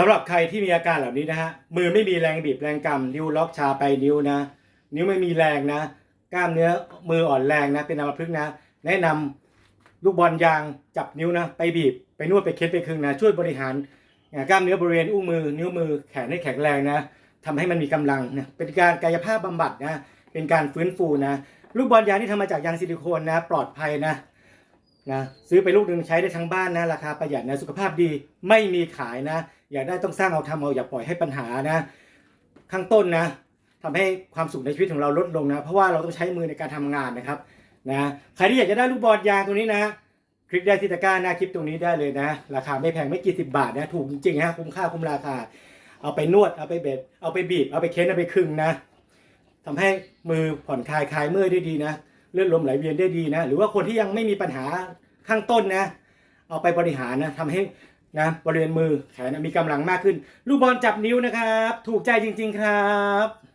สำหรับใครที่มีอาการเหล่านี้นะฮะมือไม่มีแรงบีบแรงกำนิ้วล็อกชาไปนิ้วนะ นิ้วไม่มีแรงนะ กล้ามเนื้อมืออ่อนแรงนะเป็นอัมพฤกษ์นะ แนะนำลูกบอลยางจับนิ้วนะ ไปบีบไปนวดไปเค้นไปคึงนะ ช่วยบริหารกล้ามเนื้อบริเวณอุ้งมือ นิ้วมือแขนให้แข็งแรงนะทำให้มันมีกำลังนะเป็นการกายภาพบำบัดนะ เป็นการฟื้นฟูนะ ลูกบอลยางที่ทำมาจากยางซิลิโคนนะ ปลอดภัยนะ นะซื้อไปลูกหนึ่งใช้ได้ทั้งบ้านนะราคาประหยัดนะสุขภาพดีไม่มีขายนะ อยากได้ต้องสร้างเอาทำเอาอย่าปล่อยให้ปัญหานะ ข้างต้นนะทำให้ความสุขในชีวิตของเราลดลงนะ เพราะว่าเราต้องใช้มือในการทำงานนะครับนะใครที่อยากจะได้ลูกบอลยางตัวนี้นะ คลิกได้ที่ตะกร้าหน้าคลิปตรงนี้ได้เลยนะ ราคาไม่แพงไม่กี่สิบบาทนะ ถูกจริงๆนะคุ้มค่าคุ้มราคา เอาไปนวดเอาไปเบ็ดเอาไปบีบเอาไปเค้นเอาไปคึงนะทำให้มือผ่อนคลายคลายเมื่อยได้ดีนะ เลือดลมไหลเวียนได้ดีนะหรือว่าคนที่ยังไม่มีปัญหาข้างต้นนะ เอาไปบริหารนะทำให้นะบริเวณมือแขนมีกำลังมากขึ้น ลูกบอลจับนิ้วนะครับ ถูกใจจริง ๆ ครับ